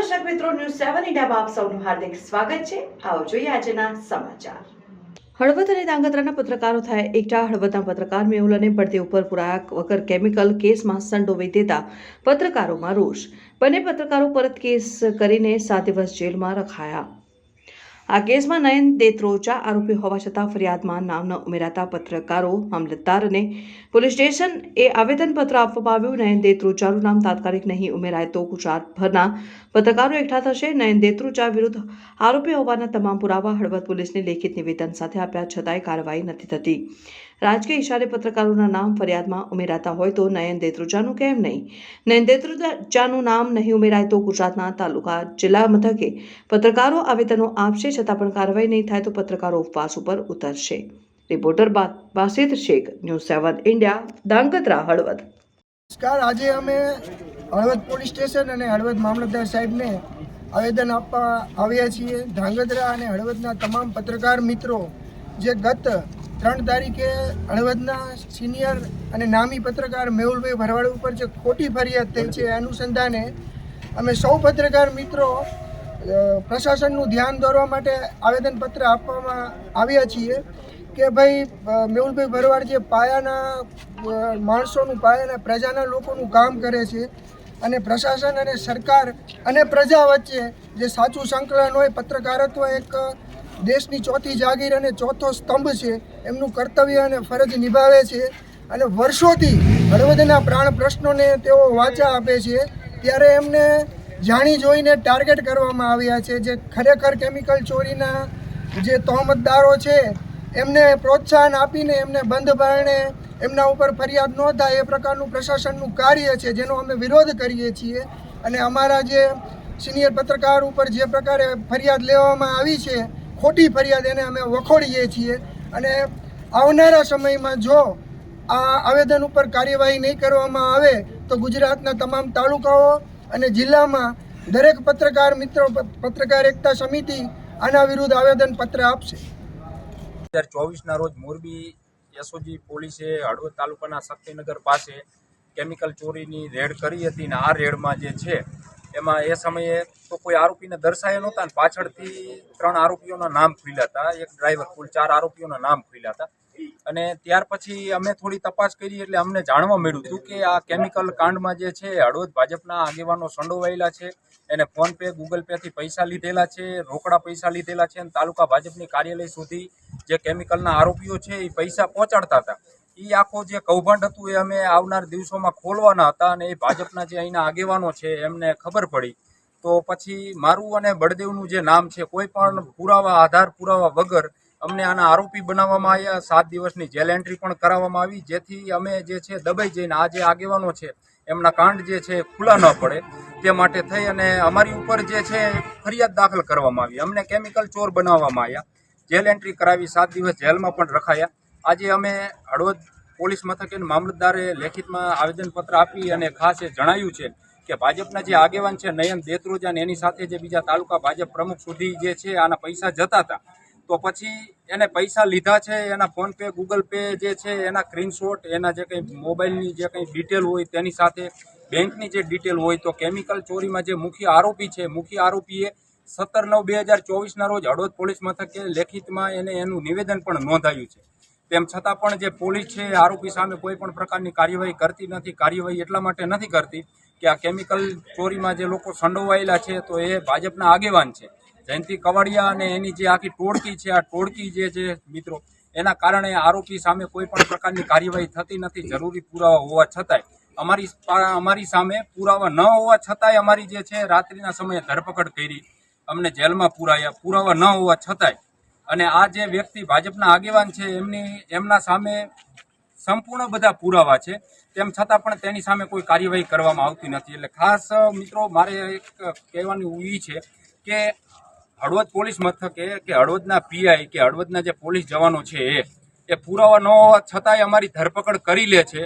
દર્શક મિત્રો ન્યૂઝ સેવન ઇન્ડિયામાં આપ સૌનું હાર્દિક સ્વાગત છે. આવો જોઈએ આજના સમાચાર. હળવદ અને ધાંગધ્રાના પત્રકારો થાય એકઠા હળવદના પત્રકાર મેહુલ અને પડદે ઉપર પુરાયા વગર કેમિકલ કેસમાં સંડોવી દેતા પત્રકારોમાં રોષ. બંને પત્રકારો પરત કેસ કરીને સાત દિવસ જેલમાં રખાયા. આ કેસમાં નયન દેત્રોચા આરોપી હોવા છતાં ફરિયાદમાં નામ ન ઉમેરાતા પત્રકારો, મામલતદાર અને પોલીસ સ્ટેશન એ આવેદનપત્ર આપવામાં આવ્યું. નયન દેત્રોચાનું નામ તાત્કાલિક નહીં ઉમેરાય તો ગુજરાતભરના પત્રકારો એકઠા થશે. નયન દેત્રોચા વિરુદ્ધ આરોપી હોવાના તમામ પુરાવા હળવદ પોલીસને લેખિત નિવેદન સાથે આપ્યા છતાંય કાર્યવાહી નથી થતી. રાજકીય ઇશારે પત્રકારોના નામ ફરિયાદમાં ઉમેરાતા હોય તો નયન દેત્રુજાનું કેમ નહીં? નયન દેત્રુજાનું નામ નહીં ઉમેરાય તો ગુજરાતના તાલુકા જિલ્લા મથકે પત્રકારો આવેદનો આપશે છતાં પણ કાર્યવાહી નહીં થાય તો પત્રકારો ઉપવાસ ઉપર ઉતરશે. રિપોર્ટર બા- બાસિત શેખ, ન્યૂઝ સેવન ઇન્ડિયા ધાંગધ્રા હળવદ. નમસ્કાર. આજે અમે હળવદ પોલીસ સ્ટેશન અને હળવદ મામલતદાર સાહેબને આવેદન આપવા આવ્યા છીએ. ધ્રાંગધ્રા અને હળવદના તમામ પત્રકાર મિત્રો જે ગત ત્રણ તારીખે હળવદના સિનિયર અને નામી પત્રકાર મેહુલભાઈ ભરવાડ ઉપર જે ખોટી ફરિયાદ થઈ છે અનુસંધાને અમે સૌ પત્રકાર મિત્રો પ્રશાસનનું ધ્યાન દોરવા માટે આવેદનપત્ર આપવામાં આવ્યા છીએ કે ભાઈ મેહુલભાઈ ભરવાડ જે પાયાના માણસોનું પાયાના, પ્રજાના લોકોનું કામ કરે છે અને પ્રશાસન અને સરકાર અને પ્રજા વચ્ચે જે સાચું સંકલન હોય, પત્રકારત્વ એક દેશની ચોથી જાગીર અને ચોથો સ્તંભ છે, એમનું કર્તવ્ય અને ફરજ નિભાવે છે અને વર્ષોથી હળવદના પ્રાણ પ્રશ્નોને તેઓ વાચા આપે છે. ત્યારે એમને જાણી જોઈને ટાર્ગેટ કરવામાં આવ્યા છે જે ખરેખર કેમિકલ ચોરીના જે તહોમતદારો છે, એમને પ્રોત્સાહન આપીને એમને બંધ બારણે એમના ઉપર ફરિયાદ ન થાય એ પ્રકારનું પ્રશાસનનું કાર્ય છે, જેનો અમે વિરોધ કરીએ છીએ. અને અમારા જે સિનિયર પત્રકાર ઉપર જે પ્રકારે ફરિયાદ લેવામાં આવી છે, ખોટી ફરિયાદ એને અમે વખોડીએ છીએ. અને આવનારા સમયમાં જો આ આવેદન ઉપર કાર્યવાહી નહીં કરવામાં આવે, તો ગુજરાતના તમામ તાલુકાઓ અને જિલ્લામાં દરેક પત્રકાર, મિત્રો, પત્રકાર એકતા સમિતિ આના વિરુદ્ધ આવેદન પત્ર આપશે હજાર ચોવીસના રોજ મોરબી એસઓજી પોલીસે હળવદ તાલુકાના શક્તિનગર પાસે કેમિકલ ચોરીની રેડ કરી હતી ને આ રેડમાં જે છે, એમાં એ સમયે તો કોઈ આરોપીને દર્શાયા નહોતા ને પાછળથી ત્રણ આરોપીઓના નામ ખુલ્યા હતા. એક ડ્રાઈવર કુલ ચાર આરોપીઓના નામ ખુલ્યા હતા. અને ત્યાર પછી અમે થોડી તપાસ કરી એટલે અમને જાણવા મળ્યું હતું કે આ કેમિકલ કાંડમાં જે છે, હળવદ ભાજપના આગેવાનો સંડોવાયેલા છે, એને ફોન પે, ગૂગલ પેથી પૈસા લીધેલા છે, રોકડા પૈસા લીધેલા છે અને તાલુકા ભાજપની કાર્યાલય સુધી જે કેમિકલના આરોપીઓ છે, એ પૈસા પહોંચાડતા હતા. એ આખો જે કૌભાંડ હતું, એ અમે આવનાર દિવસોમાં ખોલવાના હતા અને એ ભાજપના જે અહીંના આગેવાનો છે, એમને ખબર પડી. તો પછી મારું અને બળદેવનું જે નામ છે, કોઈ પણ પુરાવા, આધાર પુરાવા વગર અમને આના આરોપી બનાવવામાં આવ્યા. સાત દિવસની જેલ એન્ટ્રી પણ કરાવવામાં આવી, જેથી અમે જે છે, દબાઈ જઈને આ જે આગેવાનો છે, એમના કાંડ જે છે, ખુલ્લા ન પડે. તે માટે થઈ અને અમારી ઉપર જે છે, ફરિયાદ દાખલ કરવામાં આવી. અમને કેમિકલ ચોર બનાવવામાં આવ્યા. જેલ એન્ટ્રી કરાવી સાત દિવસ જેલમાં પણ રખાયા. આજે અમે હળવદ પોલીસ મથકે મામલતદારે લેખિતમાં આવેદનપત્ર આપી અને ખાસ એ જણાવ્યું છે કે ભાજપના જે આગેવાન છે નયન દેત્રોજા અને એની સાથે જે બીજા તાલુકા ભાજપ પ્રમુખ સુધી જે છે આના પૈસા જતા હતા. તો પછી એને પૈસા લીધા છે, એના ફોનપે ગૂગલ પે જે છે, એના સ્ક્રીનશોટ, એના જે કંઈ મોબાઈલની જે કંઈ ડિટેલ હોય તેની સાથે બેંકની જે ડિટેલ હોય તો કેમિકલ ચોરીમાં જે મુખ્ય આરોપી છે, મુખ્ય આરોપીએ સત્તર નવ બે હજાર ચોવીસના રોજ હળવદ પોલીસ મથકે લેખિતમાં એને એનું નિવેદન પણ નોંધાયું છે. તેમ છતાં પણ જે પોલીસ છે આરોપી સામે કોઈ પણ પ્રકારની કાર્યવાહી કરતી નથી, કાર્યવાહી એટલા માટે નથી કરતી કે આ કેમિકલ ચોરીમાં જે લોકો સંડોવાયેલા છે, તો એ ભાજપના આગેવાન છે. જયંતિ કવાડિયા અને એની જે આખી ટોળકી છે, આ ટોળકી જે છે મિત્રો, એના કારણે આરોપી સામે કોઈ પણ પ્રકારની કાર્યવાહી થતી નથી, જરૂરી પુરાવા હોવા છતાંય. અમારી અમારી સામે પુરાવા ન હોવા છતાંય અમારી જે છે, રાત્રિના સમયે ધરપકડ કરી અમને જેલમાં પુરાયા, પુરાવા ન હોવા છતાંય. અને આ જે વ્યક્તિ ભાજપના આગેવાન છે, એમની, એમના સામે સંપૂર્ણ બધા પુરાવા છે. તેમ છતાં પણ તેની સામે કોઈ કાર્યવાહી કરવામાં આવતી નથી. એટલે ખાસ, મિત્રો, મારે એક કહેવાનું એ છે કે હળવદ પોલીસ મથકે કે હળવદના પીઆઈ કે હળવદના જે પોલીસ જવાનો છે એ એ પુરાવા ન હોવા છતાંય અમારી ધરપકડ કરી લે છે.